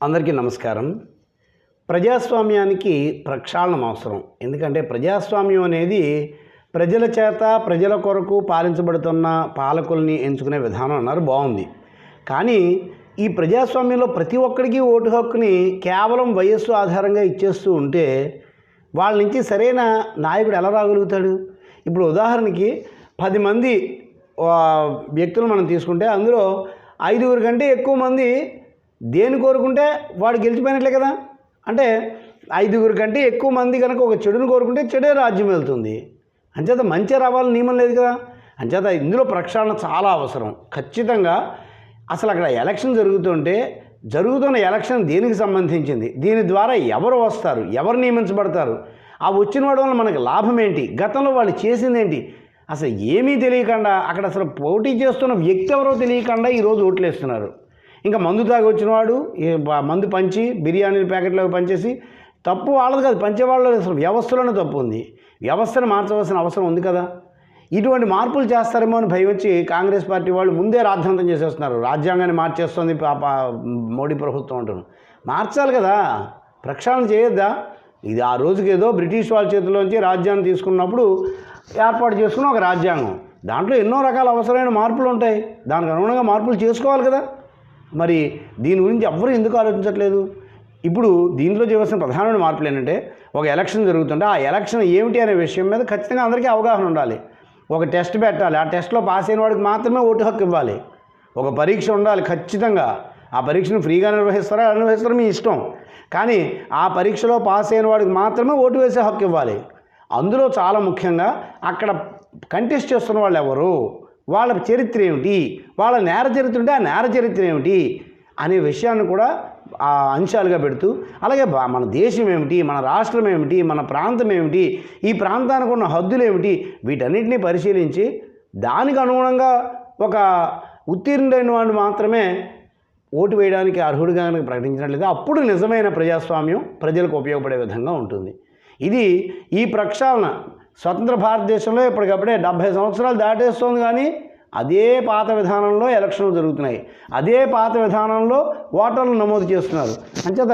అందరికీ నమస్కారం. ప్రజాస్వామ్యానికి ప్రక్షాళనం అవసరం. ఎందుకంటే ప్రజాస్వామ్యం అనేది ప్రజల చేత ప్రజల కొరకు పాలించబడుతున్న పాలకుల్ని ఎంచుకునే విధానం అన్నారు. బాగుంది. కానీ ఈ ప్రజాస్వామ్యంలో ప్రతి ఒక్కరికి ఓటు హక్కుని కేవలం వయస్సు ఆధారంగా ఇచ్చేస్తూ ఉంటే వాళ్ళ నుంచి సరైన నాయకుడు ఎలా రాగలుగుతాడు? ఇప్పుడు ఉదాహరణకి పది మంది వ్యక్తులు మనం తీసుకుంటే అందులో ఐదుగురు కంటే ఎక్కువ మంది దేని కోరుకుంటే వాడు గెలిచిపోయినట్లే కదా? అంటే ఐదుగురు కంటే ఎక్కువ మంది కనుక ఒక చెడుని కోరుకుంటే చెడే రాజ్యం వెళ్తుంది. అంచేత మంచి రావాలని నియమం లేదు కదా? అంచేత ఇందులో ప్రక్షాళన చాలా అవసరం. ఖచ్చితంగా అసలు అక్కడ ఎలక్షన్ జరుగుతుంటే జరుగుతున్న ఎలక్షన్ దేనికి సంబంధించింది? దీని ద్వారా ఎవరు వస్తారు? ఎవరు నియమించబడతారు? ఆ వచ్చిన వాడి వల్ల మనకు లాభం ఏంటి? గతంలో వాళ్ళు చేసింది ఏంటి? అసలు ఏమీ తెలియకుండా అక్కడ అసలు పోటీ చేస్తున్న వ్యక్తి ఎవరో తెలియకుండా ఈరోజు ఓట్లేస్తున్నారు. ఇంకా మందు తాగి వచ్చినవాడు మందు పంచి బిర్యానీ ప్యాకెట్లోకి పంచేసి తప్పు వాళ్ళది కాదు పంచేవాళ్ళు అసలు వ్యవస్థలోనే తప్పు ఉంది. వ్యవస్థను మార్చవలసిన అవసరం ఉంది కదా. ఇటువంటి మార్పులు చేస్తారేమో అని భయం వచ్చి కాంగ్రెస్ పార్టీ వాళ్ళు ముందే రాద్ధాంతం చేసేస్తున్నారు. రాజ్యాంగాన్ని మార్చేస్తుంది మోడీ ప్రభుత్వం అంటున్నారు. మార్చాలి కదా. ప్రక్షాళన చేయొద్దా? ఇది ఆ రోజుకి ఏదో బ్రిటిష్ వాళ్ళ చేతిలోంచి రాజ్యాన్ని తీసుకున్నప్పుడు ఏర్పాటు చేసుకున్న ఒక రాజ్యాంగం. దాంట్లో ఎన్నో రకాల అవసరమైన మార్పులు ఉంటాయి. దానికి అనుగుణంగా మార్పులు చేసుకోవాలి కదా. మరి దీని గురించి ఎవ్వరూ ఎందుకు ఆలోచించట్లేదు? ఇప్పుడు దీంట్లో చేయవలసిన ప్రధానమైన మార్పులు ఏంటంటే ఒక ఎలక్షన్ జరుగుతుంటే ఆ ఎలక్షన్ ఏమిటి అనే విషయం మీద ఖచ్చితంగా అందరికీ అవగాహన ఉండాలి. ఒక టెస్ట్ పెట్టాలి. ఆ టెస్ట్లో పాస్ అయిన వాడికి మాత్రమే ఓటు హక్కు ఇవ్వాలి. ఒక పరీక్ష ఉండాలి ఖచ్చితంగా. ఆ పరీక్షను ఫ్రీగా నిర్వహిస్తారా నిర్వహిస్తారో మీ ఇష్టం. కానీ ఆ పరీక్షలో పాస్ అయిన వాడికి మాత్రమే ఓటు వేసే హక్కు ఇవ్వాలి. అందులో చాలా ముఖ్యంగా అక్కడ కంటెస్ట్ చేస్తున్న వాళ్ళు ఎవరు? వాళ్ళ చరిత్ర ఏమిటి? వాళ్ళ నేర చరిత్ర ఉంటే ఆ నేర చరిత్ర ఏమిటి? అనే విషయాన్ని కూడా ఆ అంశాలుగా పెడుతూ అలాగే మన దేశం ఏమిటి? మన రాష్ట్రం ఏమిటి? మన ప్రాంతం ఏమిటి? ఈ ప్రాంతానికి ఉన్న హద్దులు ఏమిటి? వీటన్నిటిని పరిశీలించి దానికి అనుగుణంగా ఒక ఉత్తీర్ణుడైన వాడు మాత్రమే ఓటు వేయడానికి అర్హుడిగా కనుక ప్రకటించినట్లయితే అప్పుడు నిజమైన ప్రజాస్వామ్యం ప్రజలకు ఉపయోగపడే విధంగా ఉంటుంది. ఇది ఈ ప్రక్షాళన స్వతంత్ర భారతదేశంలో ఇప్పటికప్పుడే డెబ్భై సంవత్సరాలు దాటేస్తోంది కానీ అదే పాత విధానంలో ఎలక్షన్లు జరుగుతున్నాయి. అదే పాత విధానంలో ఓటర్లు నమోదు చేస్తున్నారు. అంచేత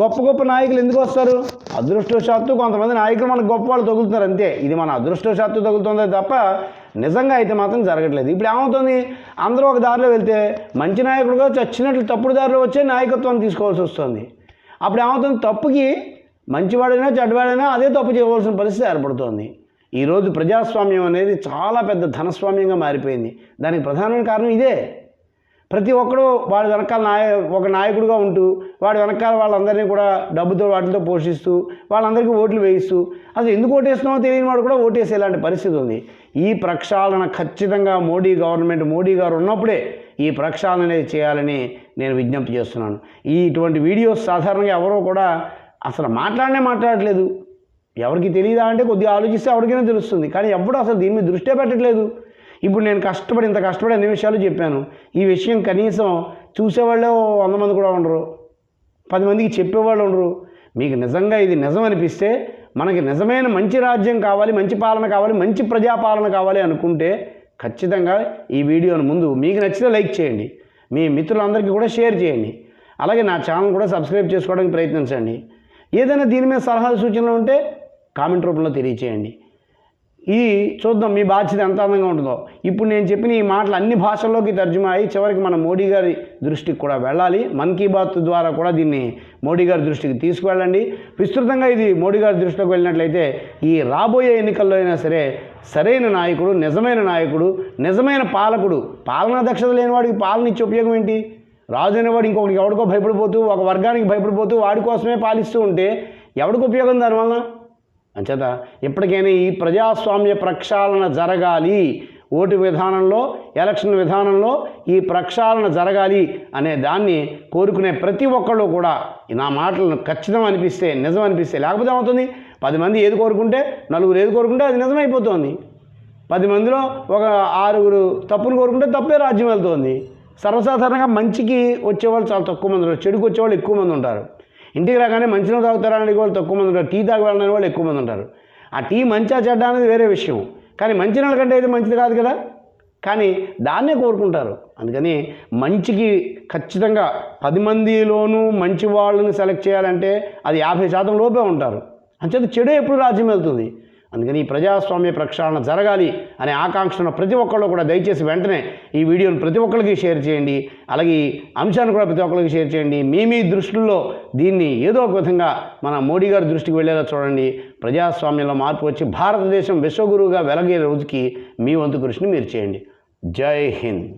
గొప్ప గొప్ప నాయకులు ఎందుకు వస్తారు? అదృష్టవశాత్తు కొంతమంది నాయకులు మనకు గొప్ప వాళ్ళు తగులుతున్నారు అంతే. ఇది మన అదృష్టవశాత్తు తగులుతుందే తప్ప నిజంగా అయితే మాత్రం జరగట్లేదు. ఇప్పుడు ఏమవుతుంది? అందరూ ఒక దారిలో వెళ్తే మంచి నాయకుడుగా చచ్చినట్లు తప్పుడు దారిలో వచ్చే నాయకత్వాన్ని తీసుకోవాల్సి వస్తుంది. అప్పుడు ఏమవుతుంది? తప్పుకి మంచివాడైనా చెడ్డవాడైనా అదే తప్పు చేయవలసిన పరిస్థితి ఏర్పడుతోంది. ఈరోజు ప్రజాస్వామ్యం అనేది చాలా పెద్ద ధనస్వామ్యంగా మారిపోయింది. దానికి ప్రధానమైన కారణం ఇదే. ప్రతి ఒక్కడు వాడి వెనకాల నాయ ఒక నాయకుడిగా ఉంటూ వాడి వెనకాల వాళ్ళందరినీ కూడా డబ్బుతో వాటితో పోషిస్తూ వాళ్ళందరికీ ఓట్లు వేయిస్తూ అసలు ఎందుకు ఓటేస్తున్నామో తెలియని వాడు కూడా ఓటేసే ఇలాంటి పరిస్థితి ఉంది. ఈ ప్రక్షాళన ఖచ్చితంగా మోడీ గవర్నమెంట్ మోడీ గారు ఉన్నప్పుడే ఈ ప్రక్షాళన అనేది చేయాలని నేను విజ్ఞప్తి చేస్తున్నాను. ఈ ఇటువంటి వీడియోస్ సాధారణంగా ఎవరో కూడా అసలు మాట్లాడనే మాట్లాడట్లేదు. ఎవరికి తెలియదా అంటే కొద్దిగా ఆలోచిస్తే ఎవరికైనా తెలుస్తుంది. కానీ ఎప్పుడు అసలు దీని మీద దృష్టే పెట్టట్లేదు. ఇప్పుడు నేను కష్టపడి ఇంత కష్టపడి అన్ని విషయాలు చెప్పాను. ఈ విషయం కనీసం చూసేవాళ్ళే వంద మంది కూడా ఉండరు. పది మందికి చెప్పేవాళ్ళు ఉండరు. మీకు నిజంగా ఇది నిజం అనిపిస్తే మనకి నిజమైన మంచి రాజ్యం కావాలి మంచి పాలన కావాలి మంచి ప్రజాపాలన కావాలి అనుకుంటే ఖచ్చితంగా ఈ వీడియోను ముందు మీకు నచ్చితే లైక్ చేయండి. మీ మిత్రులందరికీ కూడా షేర్ చేయండి. అలాగే నా ఛానల్ కూడా సబ్స్క్రైబ్ చేసుకోవడానికి ప్రయత్నించండి. ఏదైనా దీని మీద సలహాలు సూచనలు ఉంటే కామెంట్ రూపంలో తెలియచేయండి. ఇది చూద్దాం మీ బాధ్యత ఎంత అందంగా ఉంటుందో. ఇప్పుడు నేను చెప్పిన ఈ మాటలు అన్ని భాషల్లోకి తర్జుమా అయ్యి చివరికి మన మోడీ గారి దృష్టికి కూడా వెళ్ళాలి. మన్ కీ బాత్ ద్వారా కూడా దీన్ని మోడీ గారి దృష్టికి తీసుకువెళ్ళండి. విస్తృతంగా ఇది మోడీ గారి దృష్టిలోకి వెళ్ళినట్లయితే ఈ రాబోయే ఎన్నికల్లో అయినా సరే సరైన నాయకుడు నిజమైన నాయకుడు నిజమైన పాలకుడు పాలనా దక్షత లేని వాడికి పాలన ఇచ్చే ఉపయోగం ఏంటి? రాజు అనేవాడు ఇంకొకరికి ఎవడికో భయపడిపోతూ ఒక వర్గానికి భయపడిపోతూ వాడి కోసమే పాలిస్తూ ఉంటే ఎవడికి ఉపయోగం దానివల్ల అంచేత ఇప్పటికైనా ఈ ప్రజాస్వామ్య ప్రక్షాళన జరగాలి. ఓటు విధానంలో ఎలక్షన్ విధానంలో ఈ ప్రక్షాళన జరగాలి అనే దాన్ని కోరుకునే ప్రతి ఒక్కళ్ళు కూడా నా మాటలను ఖచ్చితం అనిపిస్తే నిజం అనిపిస్తే లేకపోతే ఏమవుతుంది? పది మంది ఏది కోరుకుంటే నలుగురు ఏది కోరుకుంటే అది నిజమైపోతుంది. పది మందిలో ఒక ఆరుగురు తప్పును కోరుకుంటే తప్పే రాజ్యం వెళ్తుంది. సర్వసాధారణంగా మంచికి వచ్చేవాళ్ళు చాలా తక్కువ మంది ఉంటారు. చెడుకు వచ్చేవాళ్ళు ఎక్కువ మంది ఉంటారు. ఇంటికి రాగానే మంచిలో తాగుతారనే వాళ్ళు తక్కువ మంది ఉంటారు. టీ తాగి వాళ్ళు ఎక్కువ మంది ఉంటారు. ఆ టీ మంచిగా చెడ్డ అనేది వేరే విషయం. కానీ మంచి నెల కంటే ఇది మంచిది కాదు కదా? కానీ దాన్నే కోరుకుంటారు. అందుకని మంచికి ఖచ్చితంగా పది మందిలోనూ మంచి వాళ్ళని సెలెక్ట్ చేయాలంటే అది యాభై శాతం లోపే ఉంటారు. అంచేత చెడు ఎప్పుడు రాజ్యం వెళ్తుంది? అందుకని ఈ ప్రజాస్వామ్య ప్రక్షాళన జరగాలి అనే ఆకాంక్షను ప్రతి ఒక్కళ్ళు కూడా దయచేసి వెంటనే ఈ వీడియోను ప్రతి ఒక్కరికి షేర్ చేయండి. అలాగే ఈ అంశాన్ని కూడా ప్రతి ఒక్కరికి షేర్ చేయండి. మీ మీ దృష్టిలో దీన్ని ఏదో ఒక విధంగా మన మోడీ గారి దృష్టికి వెళ్ళేలా చూడండి. ప్రజాస్వామ్యంలో మార్పు వచ్చి భారతదేశం విశ్వగురువుగా వెలగే రోజుకి మీ వంతు కృషిని మీరు చేయండి. జై హింద్.